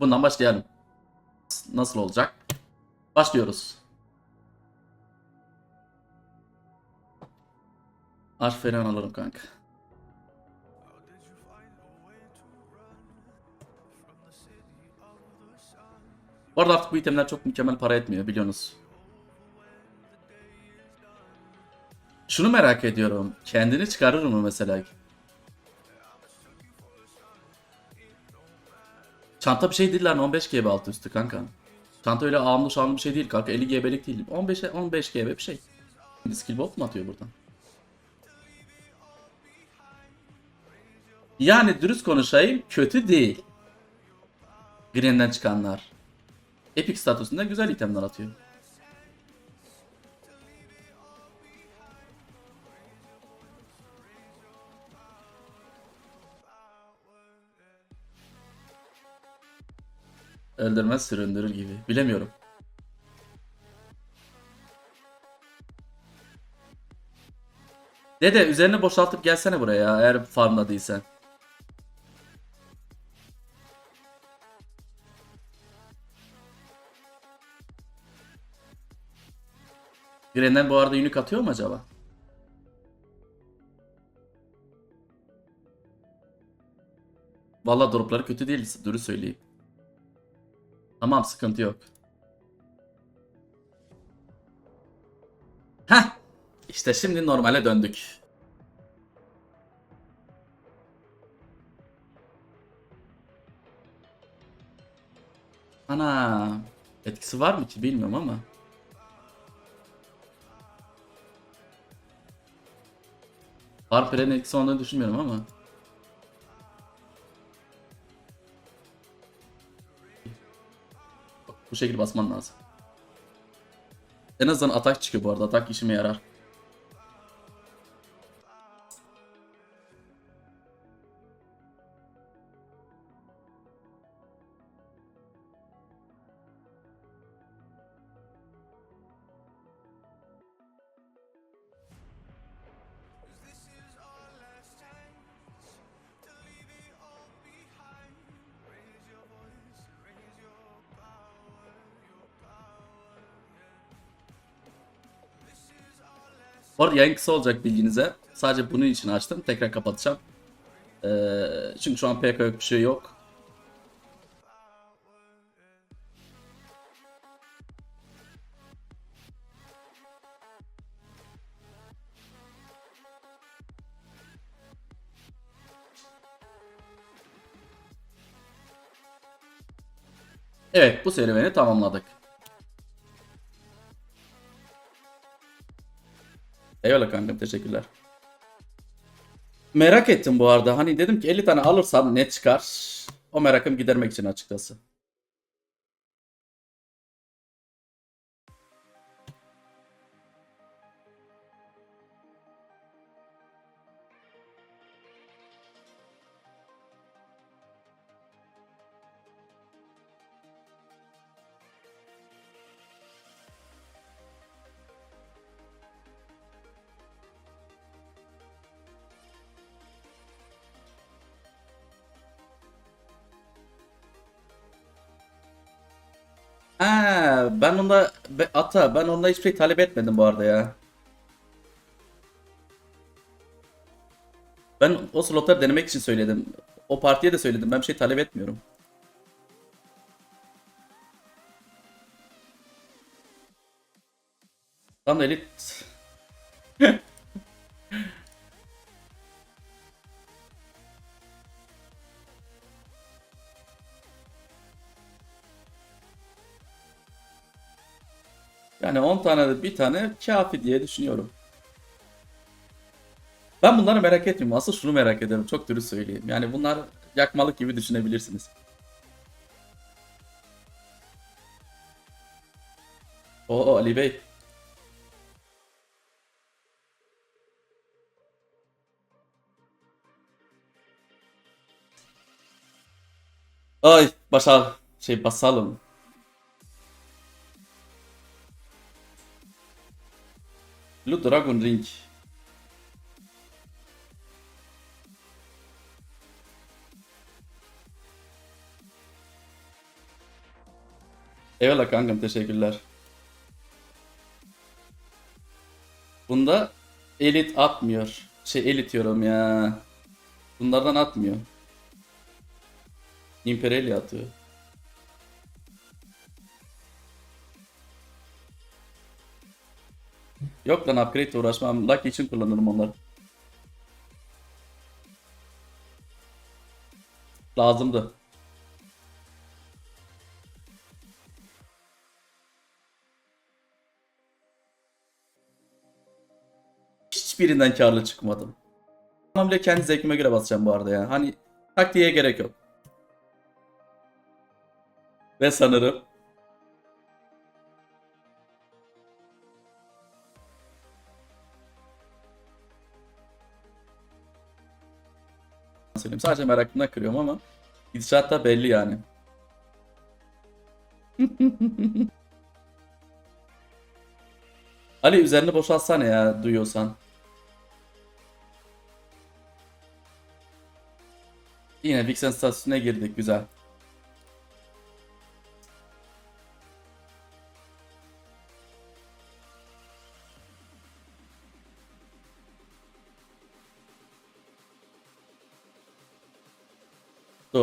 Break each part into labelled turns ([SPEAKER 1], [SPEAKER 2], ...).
[SPEAKER 1] Bundan başlayalım. Nasıl olacak? Başlıyoruz. Arş falan alırım kanka. Bu arada artık bu itemler çok mükemmel para etmiyor biliyorsunuz. Şunu merak ediyorum. Kendini çıkarır mı mesela? Çanta bir şey değil lan 15 GB altı üstü kanka. Çanta öyle ağımlı şağımlı bir şey değil kanka 50 GB'lik değil. 15 15 GB bir şey. Skill bot mu atıyor buradan? Yani dürüst konuşayım kötü değil. Green'den çıkanlar. Epic statüsünde güzel itemler atıyor. Öldürmez süründürür gibi. Bilemiyorum. Dede üzerine boşaltıp gelsene buraya ya, eğer farmda değilsen. Gren'den bu arada unique atıyor mu acaba? Valla dropları kötü değil, dürü söyleyeyim. Tamam sıkıntı yok. Heh. İşte şimdi normale döndük. Ana. Etkisi var mı ki bilmiyorum ama. Harper'in etkisi olduğunu düşünmüyorum ama. Şekilde basman lazım. En azından atak çıkıyor bu arada. Atak işime yarar. Bu arada yayın kısa olacak bilginize. Sadece bunun için açtım. Tekrar kapatacağım. Ee, çünkü şu an PK yok bir şey yok. Evet bu serüveni tamamladık. Eyvallah kankam teşekkürler. Merak ettim bu arada. Hani dedim ki 50 tane alırsam ne çıkar? O merakım gidermek için açıkçası. Ha, ben onda ata ben onda hiçbir şey talep etmedim bu arada ya. Ben o slotları denemek için söyledim. O partiye de söyledim. Ben bir şey talep etmiyorum. Tam elit. Yani 10 tane de bir tane kafi diye düşünüyorum. Ben bunları merak etmiyorum. Asıl şunu merak ediyorum. Çok dürüst söyleyeyim. Yani bunlar yakmalık gibi düşünebilirsiniz. Oo Ali Bey. Ay başa şey basalım. Blue Dragon Ring. Eyvallah kankam teşekkürler. Bunda elit atmıyor. Şey elit diyorum ya. Bunlardan atmıyor. Imperial atıyor. Yok lan upgrade uğraşmam. Lucky için kullanırım onları. Lazımdı. Hiçbirinden karlı çıkmadım. Ama bile kendi zevkime göre basacağım bu arada ya. Hani taktiğe gerek yok. Ve sanırım söyleyeyim. Sadece merakımdan kırıyorum ama gidişat da belli yani. Ali üzerini boşaltsana ya duyuyorsan. Yine Vixen statüsüne girdik güzel.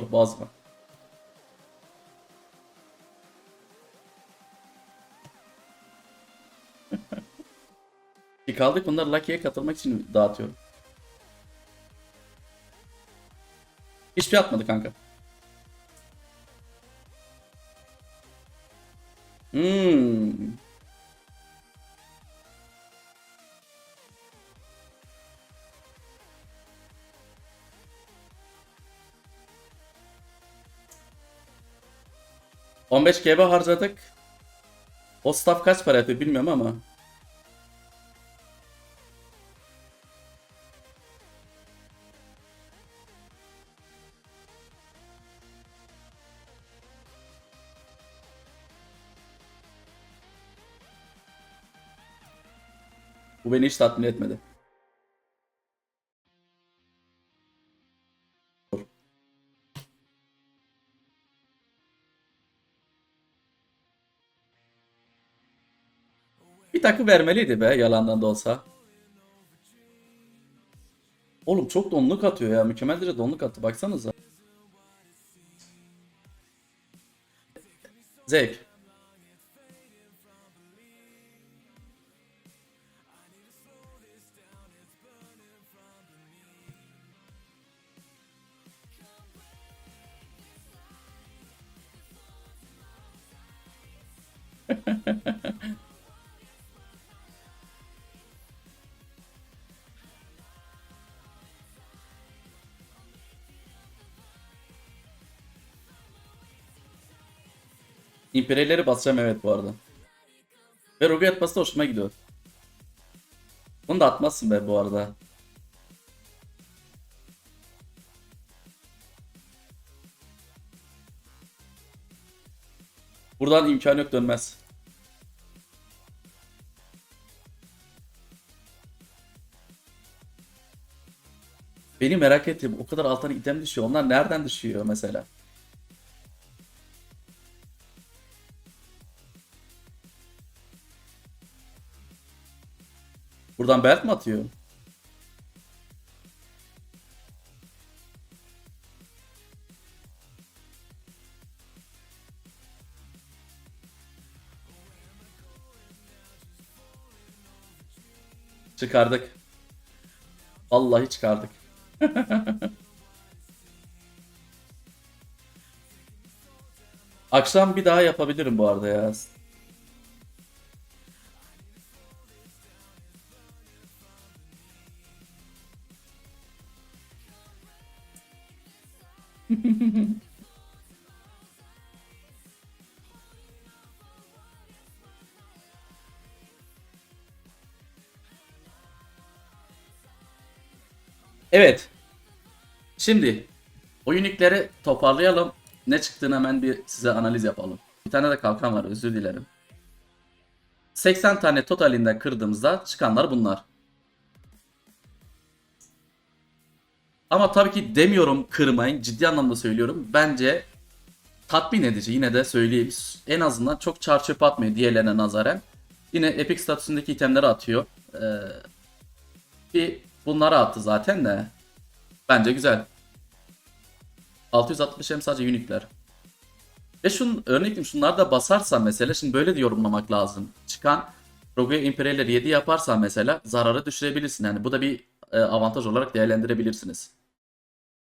[SPEAKER 1] Bozma. Bir kaldık bunlar Lucky'ye katılmak için dağıtıyorum. Hiçbir şey atmadı kanka. Hmm. ...15 GB harcadık. O staff kaç para yapıyor bilmiyorum ama. Bu beni hiç tatmin etmedi. Bir takı vermeliydi be yalandan da olsa. Oğlum çok donluk atıyor ya. Mükemmel derece donluk attı. Baksanıza. Zevk. İmperialleri basacağım evet bu arada. Ve Rogue atması da hoşuma gidiyor. Bunu da atmazsın be bu arada. Buradan imkan yok dönmez. Beni merak ettim. O kadar alttan item düşüyor. Onlar nereden düşüyor mesela? Buradan belt mi atıyor? Çıkardık. Vallahi çıkardık. Akşam bir daha yapabilirim bu arada ya. Evet. Şimdi oyun yükleri toparlayalım. Ne çıktığını hemen bir size analiz yapalım. Bir tane de kalkan var özür dilerim. 80 tane totalinde kırdığımızda çıkanlar bunlar. Ama tabii ki demiyorum kırmayın. Ciddi anlamda söylüyorum. Bence tatmin edici yine de söyleyeyim. En azından çok çar çöp atmıyor diğerlerine nazaren. Yine epic statüsündeki itemleri atıyor. Ee, bir bunları attı zaten de. Bence güzel. 660 hem sadece unikler. Ve şun örnek vereyim şunları da basarsan mesela şimdi böyle de yorumlamak lazım. Çıkan Rogue Imperial'leri 7 yaparsan mesela zararı düşürebilirsin. Yani bu da bir e, avantaj olarak değerlendirebilirsiniz.